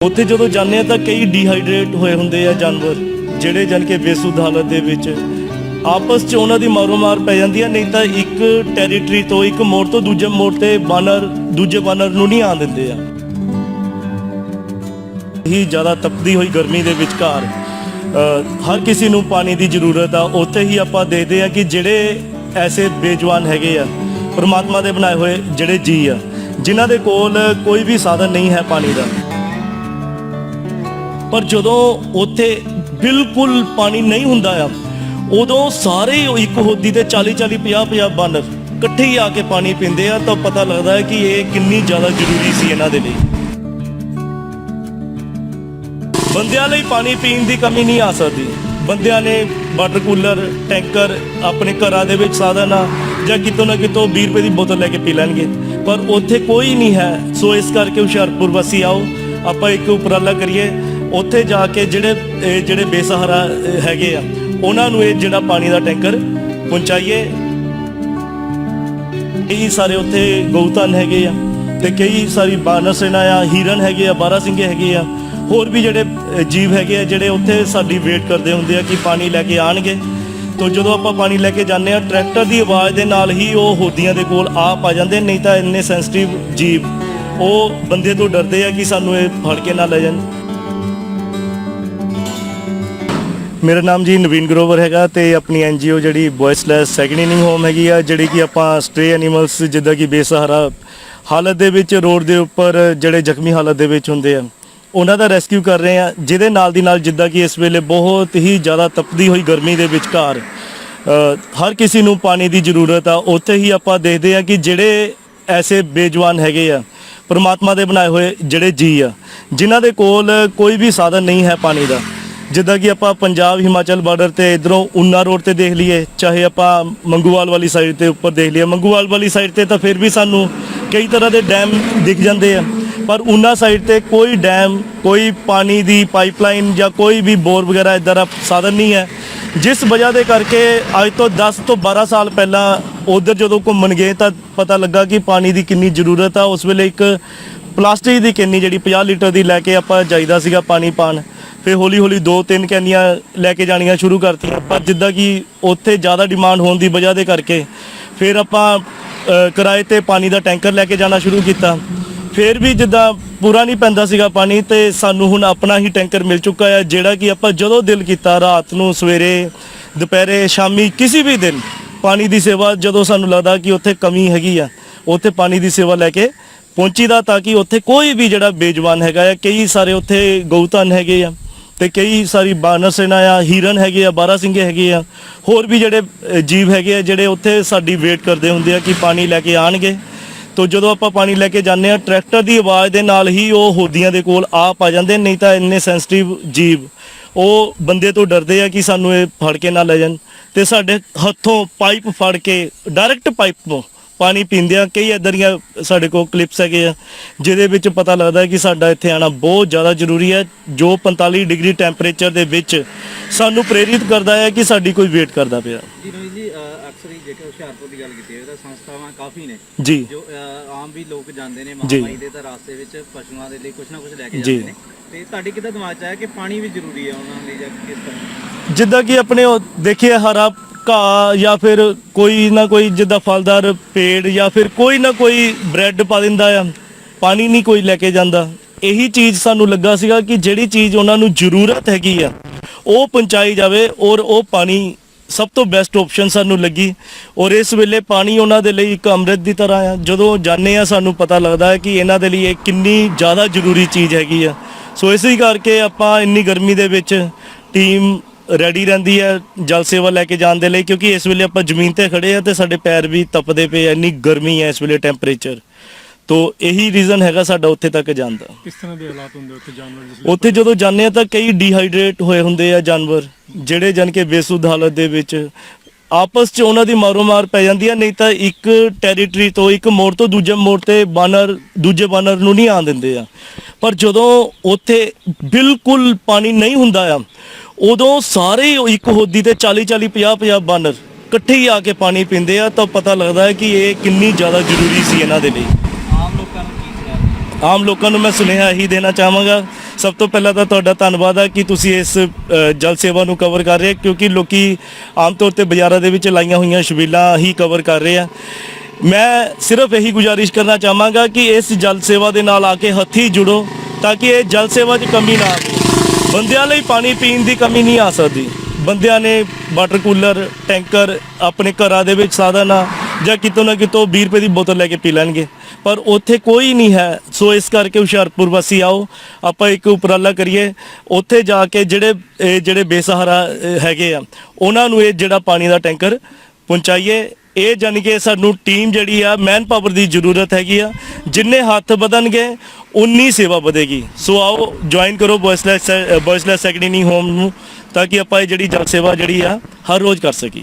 ਉੱਥੇ ਜਦੋਂ ਜਾਂਦੇ ਆ ਤਾਂ ਕਈ ਡੀਹਾਈਡਰੇਟ ਹੋਏ ਹੁੰਦੇ ਆ ਜਾਨਵਰ, ਜਿਹੜੇ ਜਨ ਕੇ ਬੇਸੁੱਧ ਹਾਲਤ ਦੇ ਵਿੱਚ ਆਪਸ 'ਚ ਉਹਨਾਂ ਦੀ ਮਾਰੋ ਮਾਰ ਪੈ ਜਾਂਦੀ ਆ, ਨਹੀਂ ਤਾਂ ਇੱਕ ਟੈਰੀਟਰੀ ਤੋਂ ਇੱਕ ਮੋੜ ਤੋਂ ਦੂਜੇ ਮੋੜ ਤੇ ਬਾਨਰ, ਦੂਜੇ ਬਾਨਰ ਨੂੰ ਨਹੀਂ ਆਣ ਦਿੰਦੇ ਆ। ਹੀ ਜ਼ਿਆਦਾ ਤਪਦੀ ਹੋਈ ਗਰਮੀ ਦੇ ਵਿਚਕਾਰ ਹਰ ਕਿਸੇ ਨੂੰ ਪਾਣੀ ਦੀ ਜ਼ਰੂਰਤ ਆ। ਉੱਥੇ ਹੀ ਆਪਾਂ ਦੇਖਦੇ ਆ ਕਿ ਜਿਹੜੇ ਐਸੇ ਬੇਜਵਾਨ ਹੈਗੇ ਆ, ਪਰਮਾਤਮਾ ਦੇ ਬਣਾਏ ਹੋਏ ਜਿਹੜੇ ਜੀ ਆ, ਜਿਨ੍ਹਾਂ ਦੇ ਕੋਲ ਕੋਈ ਵੀ ਸਾਧਨ ਨਹੀਂ ਹੈ ਪਾਣੀ ਦਾ। ਪਰ ਜਦੋਂ ਉੱਥੇ ਬਿਲਕੁਲ ਪਾਣੀ ਨਹੀਂ ਹੁੰਦਾ ਆ, ਉਦੋਂ ਸਾਰੇ ਇੱਕ ਹੋਦੀ ਤੇ 40 40 50 50 ਬਾਨਰ ਇਕੱਠੇ ਹੀ ਆ ਕੇ ਪਾਣੀ ਪੀਂਦੇ ਆ, ਤਾਂ ਪਤਾ ਲੱਗਦਾ ਹੈ ਕਿ ਇਹ ਕਿੰਨੀ ਜ਼ਿਆਦਾ ਜ਼ਰੂਰੀ ਸੀ ਇਹਨਾਂ ਦੇ ਲਈ। ਬੰਦਿਆਂ ਲਈ ਪਾਣੀ ਪੀਣ ਦੀ ਕਮੀ ਨਹੀਂ ਆ ਸਕਦੀ। ਬੰਦਿਆਂ ਨੇ ਵਾਟਰ ਕੂਲਰ, ਟੈਂਕਰ, ਆਪਣੇ ਘਰਾਂ ਦੇ ਵਿੱਚ ਸਾਧਨ ਆ, ਜਾਂ ਕਿਤੋਂ ਨਾ ਕਿਤੋਂ 20 ਰੁਪਏ ਦੀ ਬੋਤਲ ਲੈ ਕੇ ਪੀ ਲੈਣਗੇ। ਪਰ ਉੱਥੇ ਕੋਈ ਨਹੀਂ ਹੈ, ਸੋ ਇਸ ਕਰਕੇ ਹੁਸ਼ਿਆਰਪੁਰ ਵਾਸੀ ਆਓ, ਆਪਾਂ ਇੱਕ ਉਪਰਾਲਾ ਕਰੀਏ। ਉੱਥੇ ਜਾ ਕੇ ਜਿਹੜੇ, ਇਹ ਜਿਹੜੇ ਬੇਸਹਾਰਾ ਹੈਗੇ ਆ, ਉਹਨਾਂ ਨੂੰ ਇਹ ਜਿਹੜਾ ਪਾਣੀ ਦਾ ਟੈਂਕਰ ਪਹੁੰਚਾਈਏ। ਕਈ ਸਾਰੇ ਉੱਥੇ ਗਊਤਨ ਹੈਗੇ ਆ ਤੇ ਕਈ ਸਾਰੀ ਬਾਨਰ ਸੇਨਾ ਆ, ਹੀਰਨ ਹੈਗੇ ਆ, ਬਾਰਾ ਸਿੰਘੇ ਹੈਗੇ ਆ। ਹੋਰ ਵੀ ਜਿਹੜੇ ਜੀਵ ਹੈਗੇ ਆ, ਜਿਹੜੇ ਉੱਥੇ ਸਾਡੀ ਵੇਟ ਕਰਦੇ ਹੁੰਦੇ ਆ ਕਿ ਪਾਣੀ ਲੈ ਕੇ ਆਣਗੇ। ਤੋਂ ਜਦੋਂ ਆਪਾਂ ਪਾਣੀ ਲੈ ਕੇ ਜਾਂਦੇ ਆ, ਟਰੈਕਟਰ ਦੀ ਆਵਾਜ਼ ਦੇ ਨਾਲ ਹੀ ਉਹ ਹੋਦੀਆਂ ਦੇ ਕੋਲ ਆਪ ਆ ਜਾਂਦੇ ਨਹੀਂ ਤਾਂ ਇੰਨੇ ਸੈਂਸਿਟਿਵ ਜੀਵ। ਉਹ ਬੰਦੇ ਤੋਂ ਡਰਦੇ ਆ ਕਿ ਸਾਨੂੰ ਇਹ ਫੜ ਕੇ ਨਾ ਲੈ ਜਾਣ। ਮੇਰਾ ਨਾਮ ਜੀ ਨਵੀਨ ਗਰੋਵਰ ਹੈਗਾ ਤੇ ਆਪਣੀ ਐਨਜੀਓ ਜਿਹੜੀ ਵੌਇਸਲੈਸ ਸੈਕੰਡਿੰਗ ਹੋਮ ਹੈਗੀ ਆ ਜਿਹੜੀ ਕਿ ਆਪਾਂ ਸਟ੍ਰੇ ਐਨੀਮਲਸ ਜਿੱਦਾਂ ਕਿ ਬੇਸਹਾਰਾ ਹਾਲਤ ਦੇ ਵਿੱਚ ਰੋਡ ਦੇ ਉੱਪਰ ਜਿਹੜੇ ਜ਼ਖਮੀ ਹਾਲਤ ਦੇ ਵਿੱਚ ਹੁੰਦੇ ਆ ਉਹਨਾਂ ਦਾ ਰੈਸਕਿਊ ਕਰ ਰਹੇ ਆ। ਜਿਹਦੇ ਨਾਲ ਦੀ ਨਾਲ ਜਿੱਦਾਂ ਕਿ ਇਸ ਵੇਲੇ ਬਹੁਤ ਹੀ ਜ਼ਿਆਦਾ ਤਪਦੀ ਹੋਈ ਗਰਮੀ ਦੇ ਵਿਚਕਾਰ ਅ, ਹਰ ਕਿਸੇ ਨੂੰ ਪਾਣੀ ਦੀ ਜ਼ਰੂਰਤ ਆ। ਉੱਥੇ ਹੀ ਆਪਾਂ ਦੇਖਦੇ ਆ ਕਿ ਜਿਹੜੇ ਐਸੇ ਬੇਜਵਾਨ ਹੈਗੇ ਆ ਪਰਮਾਤਮਾ ਦੇ ਬਣਾਏ ਹੋਏ ਜਿਹੜੇ ਜੀ ਆ ਜਿਨ੍ਹਾਂ ਦੇ ਕੋਲ ਕੋਈ ਵੀ ਸਾਧਨ ਨਹੀਂ ਹੈ ਪਾਣੀ ਦਾ। ਜਿੱਦਾਂ ਕਿ ਆਪਾਂ ਪੰਜਾਬ ਹਿਮਾਚਲ ਬਾਰਡਰ ਤੇ ਇਧਰੋਂ ਉਨਾ ਰੋਡ ਤੇ ਦੇਖ ਲਈਏ, ਚਾਹੇ ਆਪਾਂ ਮੰਗੂਵਾਲ ਵਾਲੀ ਸਾਈਡ ਤੇ ਉੱਪਰ ਦੇਖ ਲਈਏ। ਮੰਗੂਵਾਲ ਵਾਲੀ ਸਾਈਡ ਤੇ ਤਾਂ ਫਿਰ ਵੀ ਸਾਨੂੰ ਕਈ ਤਰ੍ਹਾਂ ਦੇ ਡੈਮ ਦਿਖ ਜਾਂਦੇ ਆ। ਪਰ ਉਹਨਾਂ ਸਾਈਡ ਤੇ ਕੋਈ ਡੈਮ ਕੋਈ ਪਾਣੀ ਦੀ ਪਾਈਪਲਾਈਨ ਜਾਂ ਕੋਈ ਵੀ ਬੋਰ ਵਗੈਰਾ ਇਦਾਂ ਦਾ ਸਾਧਨ ਨਹੀਂ ਹੈ। ਜਿਸ ਵਜ੍ਹਾ ਦੇ ਕਰਕੇ ਅੱਜ ਤੋਂ 10 ਤੋਂ 12 ਸਾਲ ਪਹਿਲਾਂ ਉਧਰ ਜਦੋਂ ਘੁੰਮਣ ਗਏ ਤਾਂ ਪਤਾ ਲੱਗਾ ਕਿ ਪਾਣੀ ਦੀ ਕਿੰਨੀ ਜ਼ਰੂਰਤ ਆ। ਉਸ ਵੇਲੇ ਇੱਕ ਪਲਾਸਟਿਕ ਦੀ ਕਿੰਨੀ ਜਿਹੜੀ 50 ਲੀਟਰ ਦੀ ਲੈ ਕੇ ਆਪਾਂ ਜਾਈਦਾ ਸੀਗਾ ਪਾਣੀ ਪਾਣ ਫਿਰ ਹੌਲੀ ਹੌਲੀ ਦੋ ਤਿੰਨ ਕੈਨੀਆਂ ਲੈ ਕੇ ਜਾਣੀਆਂ ਸ਼ੁਰੂ ਕਰਤੀਆਂ। ਪਰ ਜਿੱਦਾਂ ਕਿ ਉੱਥੇ ਜ਼ਿਆਦਾ ਡਿਮਾਂਡ ਹੋਣ ਦੀ ਵਜ੍ਹਾ ਦੇ ਕਰਕੇ ਫਿਰ ਆਪਾਂ ਕਿਰਾਏ ਤੇ ਪਾਣੀ ਦਾ ਟੈਂਕਰ ਲੈ ਕੇ ਜਾਣਾ ਸ਼ੁਰੂ ਕੀਤਾ। ਫਿਰ ਵੀ ਜਿੱਦਾਂ ਪੂਰਾ ਨਹੀਂ ਪੈਂਦਾ ਸੀਗਾ ਪਾਣੀ ਤੇ ਸਾਨੂੰ ਹੁਣ ਆਪਣਾ ਹੀ ਟੈਂਕਰ ਮਿਲ ਚੁੱਕਾ ਹੈ ਜਿਹੜਾ ਕਿ ਆਪਾਂ ਜਦੋਂ ਦਿਲ ਕੀਤਾ ਰਾਤ ਨੂੰ ਸਵੇਰੇ, ਦੁਪਹਿਰੇ, ਸ਼ਾਮੀ ਕਿਸੇ ਵੀ ਦਿਨ ਪਾਣੀ ਦੀ ਸੇਵਾ ਜਦੋਂ ਸਾਨੂੰ ਲੱਗਦਾ ਕਿ ਉੱਥੇ ਕਮੀ ਹੈਗੀ ਆ, ਉੱਥੇ ਪਾਣੀ ਦੀ ਸੇਵਾ ਲੈ ਕੇ ਪਹੁੰਚੀਦਾ ਤਾਂ ਕਿ ਉੱਥੇ ਕੋਈ ਵੀ ਜਿਹੜਾ ਬੇਜਵਾਨ ਹੈਗਾ ਆ, ਕਈ ਸਾਰੇ ਉੱਥੇ ਗਊਤਨ ਹੈਗੇ ਆ। ਤੇ ਕਈ ਸਾਰੀ ਬਾਨਰ ਸੇਨਾ ਆ ਹੀਰਨ ਹੈਗੇ ਆ ਬਾਰਾ ਸਿੰਘੇ ਹੈਗੇ ਆ ਹੋਰ ਵੀ ਜਿਹੜੇ ਅ, ਜੀਵ ਹੈਗੇ ਆ ਜਿਹੜੇ ਉੱਥੇ ਸਾਡੀ ਵੇਟ ਕਰਦੇ ਹੁੰਦੇ ਆ ਕਿ ਪਾਣੀ ਲੈ ਕੇ ਆਣਗੇ। ਤੋਂ ਜਦੋਂ ਆਪਾਂ ਪਾਣੀ ਲੈ ਕੇ ਜਾਂਦੇ ਆ ਟਰੈਕਟਰ ਦੀ ਆਵਾਜ਼ ਦੇ ਨਾਲ ਹੀ ਉਹ ਹੋਦੀਆਂ ਦੇ ਕੋਲ ਆਪ ਆ ਜਾਂਦੇ ਨਹੀਂ ਤਾਂ ਇੰਨੇ ਸੈਂਸਿਟਿਵ ਜੀਵ। ਉਹ ਬੰਦੇ ਤੋਂ ਡਰਦੇ ਆ ਕਿ ਸਾਨੂੰ ਇਹ ਫੜ ਕੇ ਨਾ ਲੈ ਜਾਣ। ਤੇ ਸਾਡੇ ਹੱਥੋਂ ਪਾਈਪ ਫੜ ਕੇ ਡਾਇਰੈਕਟ ਪਾਈਪ ਤੋਂ ਪਾਣੀ ਪੀਂਦੇ ਆ ਕਈ ਇਦਾਂ ਦੀਆਂ ਸਾਡੇ ਕੋਲ ਕਲਿੱਪਸ ਹੈਗੇ ਆ ਜਿਹਦੇ ਵਿੱਚ ਪਤਾ ਲੱਗਦਾ ਹੈ ਕਿ ਸਾਡਾ ਇੱਥੇ ਆਣਾ ਬਹੁਤ ਜ਼ਿਆਦਾ ਜ਼ਰੂਰੀ ਹੈ ਜੋ 45 ਡਿਗਰੀ ਟੈਂਪਰੇਚਰ ਦੇ ਵਿੱਚ ਸਾਨੂੰ ਪ੍ਰੇਰਿਤ ਕਰਦਾ ਹੈ ਕਿ ਸਾਡੀ ਕੋਈ ਵੇਟ ਕਰਦਾ ਪਿਆ ਜੀ ਰੋਹਿਤ ਜੀ ਅ, ਅਕਸਰ ਹੀ ਜੇਕਰ ਹੁਸ਼ਿਆਰਪੁਰ ਦੀ ਗੱਲ ਕੀਤੀ ਹੈ ਤਾਂ ਸੰਸਥਾਵਾਂ ਕਾਫੀ ਨੇ ਜੀ ਜੋ ਅ, ਆਮ ਵੀ ਲੋਕ ਜਾਂਦੇ ਨੇ ਜੀ। ਮਹਾਮਾਈ ਦੇ ਤਾਂ ਰਾਸਤੇ ਵਿੱਚ ਪਸ਼ੂਆਂ ਦੇ ਲਈ ਕੁਝ ਨਾ ਕੁਝ ਲੈ ਕੇ ਜੀ। ਜਾਂਦੇ ਨੇ ਤੇ ਤੁਹਾਡੇ ਕਿੱਦਾਂ ਦਿਮਾਗ 'ਚ ਆਇਆ ਕਿ ਪਾਣੀ ਵੀ ਜ਼ਰੂਰੀ ਹੈ ਉਹਨਾਂ ਲਈ ਜਾਂ ਕਿਸ ਤਰ੍ਹਾਂ ਜਿੱਦਾਂ ਕਿ ਆਪਣੇ ਉਹ ਦੇਖਿਏ ਹਰਾ ਘਾਹ ਜਾਂ ਫਿਰ ਕੋਈ ਨਾ ਕੋਈ ਜਿੱਦਾਂ ਫਲਦਾਰ ਪੇੜ ਜਾਂ ਫਿਰ ਕੋਈ ਨਾ ਕੋਈ ਬ੍ਰੈਡ ਪਾ ਦਿੰਦਾ ਆ, ਪਾਣੀ ਨਹੀਂ ਕੋਈ ਲੈ ਕੇ ਜਾਂਦਾ। ਇਹੀ ਚੀਜ਼ ਸਾਨੂੰ ਲੱਗਾ ਸੀਗਾ ਕਿ ਜਿਹੜੀ ਚੀਜ਼ ਉਹਨਾਂ ਨੂੰ ਜ਼ਰੂਰਤ ਹੈਗੀ ਆ, ਉਹ ਪਹੁੰਚਾਈ ਜਾਵੇ ਔਰ ਉਹ ਪਾਣੀ ਸਭ ਤੋਂ ਬੈਸਟ ਆਪਸ਼ਨ ਸਾਨੂੰ ਲੱਗੀ। ਔਰ ਇਸ ਵੇਲੇ ਪਾਣੀ ਉਹਨਾਂ ਦੇ ਲਈ ਇੱਕ ਅੰਮ੍ਰਿਤ ਦੀ ਤਰ੍ਹਾਂ ਆ। ਜਦੋਂ ਜਾਂਦੇ ਆ, ਸਾਨੂੰ ਪਤਾ ਲੱਗਦਾ ਹੈ ਕਿ ਇਹਨਾਂ ਦੇ ਲਈ ਇਹ ਕਿੰਨੀ ਜ਼ਿਆਦਾ ਜ਼ਰੂਰੀ ਚੀਜ਼ ਹੈਗੀ ਆ। ਸੋ ਇਸੇ ਕਰਕੇ ਆਪਾਂ ਇੰਨੀ ਗਰਮੀ ਦੇ ਵਿੱਚ ਟੀਮ ਰੈਡੀ ਰਹਿੰਦੀ ਹੈ ਜਲ ਸੇਵਾ ਲੈ ਕੇ ਜਾਣ ਦੇ ਲਈ ਕਿਉਂਕਿ ਇਸ ਵੇਲੇ ਆਪਾਂ ਜ਼ਮੀਨ ਤੇ ਖੜੇ ਆ ਤੇ ਸਾਡੇ ਪੈਰ ਵੀ ਤਪਦੇ ਪਏ ਆ, ਇੰਨੀ ਗਰਮੀ ਹੈ ਇਸ ਵੇਲੇ ਟੈਂਪਰੇਚਰ ਤੋ ਇਹੀ ਰੀਜ਼ਨ ਹੈਗਾ ਸਾਡਾ ਉੱਥੇ ਤੱਕ ਜਾਣ ਦਾ। ਕਿਸ ਤਰ੍ਹਾਂ ਦੇ ਹਾਲਾਤ ਹੁੰਦੇ ਉੱਥੇ ਜਾਨਵਰ ਜਿਸ ਉੱਥੇ ਜਦੋਂ ਜਾਂਦੇ ਆ ਤਾਂ ਕਈ ਡੀਹਾਈਡਰੇਟ ਹੋਏ ਹੁੰਦੇ ਆ ਜਾਨਵਰ ਜਿਹੜੇ ਜਨ ਕੇ ਬੇਸੁੱਧ ਹਾਲਤ ਦੇ ਵਿੱਚ ਆਪਸ 'ਚ ਉਹਨਾਂ ਦੀ ਮਾਰੋ ਮਾਰ ਪੈ ਜਾਂਦੀ ਆ ਨਹੀਂ ਤਾਂ ਇੱਕ ਟੈਰੀਟਰੀ ਤੋਂ ਇੱਕ ਮੋੜ ਤੋਂ ਦੂਜੇ ਮੋੜ ਤੇ ਬਾਨਰ ਦੂਜੇ ਬਾਨਰ ਨੂੰ ਨਹੀਂ ਆਣ ਦਿੰਦੇ ਆ। ਪਰ ਜਦੋਂ ਉੱਥੇ ਬਿਲਕੁਲ ਪਾਣੀ ਨਹੀਂ ਹੁੰਦਾ ਆ ਉਦੋਂ ਸਾਰੇ ਹੀ ਇੱਕ ਹੋਦੀ ਤੇ 40 40 50 50 ਬਾਨਰ ਇਕੱਠੇ ਹੀ ਆ ਕੇ ਪਾਣੀ ਪੀਂਦੇ ਆ ਤਾਂ ਪਤਾ ਲੱਗਦਾ ਹੈ ਕਿ ਇਹ ਕਿੰਨੀ ਜ਼ਿਆਦਾ ਜ਼ਰੂਰੀ ਸੀ ਇਹਨਾਂ ਦੇ ਲਈ। ਆਮ ਲੋਕਾਂ ਨੂੰ ਕੀ ਸੁਣਾ ਆਮ ਲੋਕਾਂ ਨੂੰ ਮੈਂ ਸੁਨੇਹਾ ਇਹੀ ਦੇਣਾ ਚਾਹਾਂਗਾ। ਸਭ ਤੋਂ ਪਹਿਲਾਂ ਤਾਂ ਤੁਹਾਡਾ ਧੰਨਵਾਦ ਹੈ ਕਿ ਤੁਸੀਂ ਇਸ ਜਲ ਸੇਵਾ ਨੂੰ ਕਵਰ ਕਰ ਰਹੇ ਹੋ ਕਿਉਂਕਿ ਲੋਕੀ ਆਮ ਤੌਰ ਤੇ ਬਾਜ਼ਾਰਾਂ ਦੇ ਵਿੱਚ ਲਾਈਆਂ ਹੋਈਆਂ ਛਬੀਲਾਂ ਹੀ ਕਵਰ ਕਰ ਰਹੇ ਆ। ਮੈਂ ਸਿਰਫ ਇਹੀ ਗੁਜ਼ਾਰਿਸ਼ ਕਰਨਾ ਚਾਹਾਂਗਾ ਕਿ ਇਸ ਜਲ ਸੇਵਾ ਦੇ ਨਾਲ ਆ ਕੇ ਹੱਥੀ ਜੁੜੋ ਤਾਂ ਕਿ ਇਹ ਜਲ ਸੇਵਾ 'ਚ ਕਮੀ ਨਾ ਆਵੇ। ਬੰਦਿਆਂ ਲਈ ਪਾਣੀ ਪੀਣ ਦੀ ਕਮੀ ਨਹੀਂ ਆ ਸਕਦੀ। ਬੰਦਿਆਂ ਨੇ ਵਾਟਰ ਕੂਲਰ, ਟੈਂਕਰ ਆਪਣੇ ਘਰਾਂ ਦੇ ਵਿੱਚ ਸਾਧਨ ਆ ਜਾਂ ਕਿਤੋਂ ਨਾ ਕਿਤੋਂ 20 ਰੁਪਏ ਦੀ ਬੋਤਲ ਲੈ ਕੇ ਪੀ ਲੈਣਗੇ। ਪਰ ਉੱਥੇ ਕੋਈ ਨਹੀਂ ਹੈ। ਸੋ ਇਸ ਕਰਕੇ ਹੁਸ਼ਿਆਰਪੁਰ ਵਾਸੀ ਆਓ, ਆਪਾਂ ਇੱਕ ਉਪਰਾਲਾ ਕਰੀਏ। ਉੱਥੇ ਜਾ ਕੇ ਜਿਹੜੇ, ਇਹ ਜਿਹੜੇ ਬੇਸਹਾਰਾ ਹੈਗੇ ਆ, ਉਹਨਾਂ ਨੂੰ ਇਹ ਜਿਹੜਾ ਪਾਣੀ ਦਾ ਟੈਂਕਰ ਪਹੁੰਚਾਈਏ। ਇਹ ਜਾਣੀ ਕਿ ਸਾਨੂੰ ਟੀਮ ਜਿਹੜੀ ਆ ਮੈਨ ਪਾਵਰ ਦੀ ਜ਼ਰੂਰਤ ਹੈਗੀ ਆ। ਜਿੰਨੇ ਹੱਥ ਵਧਣਗੇ, ਉਨੀ ਸੇਵਾ ਵਧੇਗੀ। ਸੋ ਆਓ ਜੁਆਇਨ ਕਰੋ ਬੋਇਸਲੈਸ ਬੋਇਸਲੈਸ ਸੈਕੰਡਰੀ ਹੋਮ ਨੂੰ, ਤਾਂ ਕਿ ਆਪਾਂ ਇਹ ਜਿਹੜੀ ਜਲ ਸੇਵਾ ਜਿਹੜੀ ਆ, ਹਰ ਰੋਜ਼ ਕਰ ਸਕੀਏ।